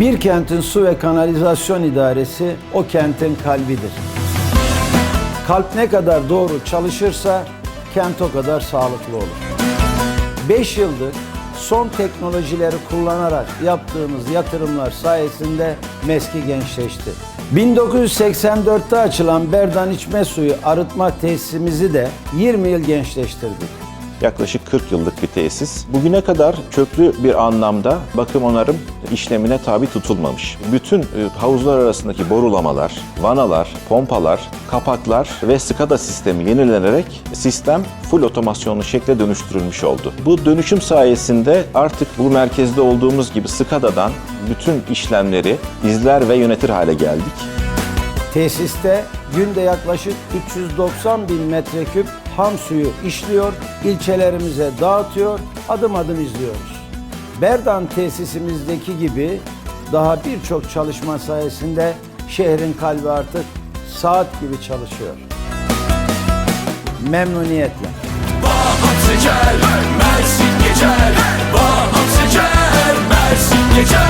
Bir kentin su ve kanalizasyon idaresi o kentin kalbidir. Kalp ne kadar doğru çalışırsa kent o kadar sağlıklı olur. 5 yıldır son teknolojileri kullanarak yaptığımız yatırımlar sayesinde Meski gençleşti. 1984'te açılan Berdan İçme Suyu arıtma tesisimizi de 20 yıl gençleştirdik. Yaklaşık 40 yıllık bir tesis. Bugüne kadar köklü bir anlamda bakım onarım işlemine tabi tutulmamış. Bütün e, havuzlar arasındaki borulamalar, vanalar, pompalar, kapaklar ve SCADA sistemi yenilenerek sistem full otomasyonlu şekle dönüştürülmüş oldu. Bu dönüşüm sayesinde artık bu merkezde olduğumuz gibi SCADA'dan bütün işlemleri izler ve yönetir hale geldik. Tesiste günde yaklaşık 390 bin metreküp ham suyu işliyor, ilçelerimize dağıtıyor, adım adım izliyoruz. Berdan tesisimizdeki gibi daha birçok çalışma sayesinde şehrin kalbi artık saat gibi çalışıyor. Memnuniyetle. Bahar Mersin geçer. Bahar Mersin geçer.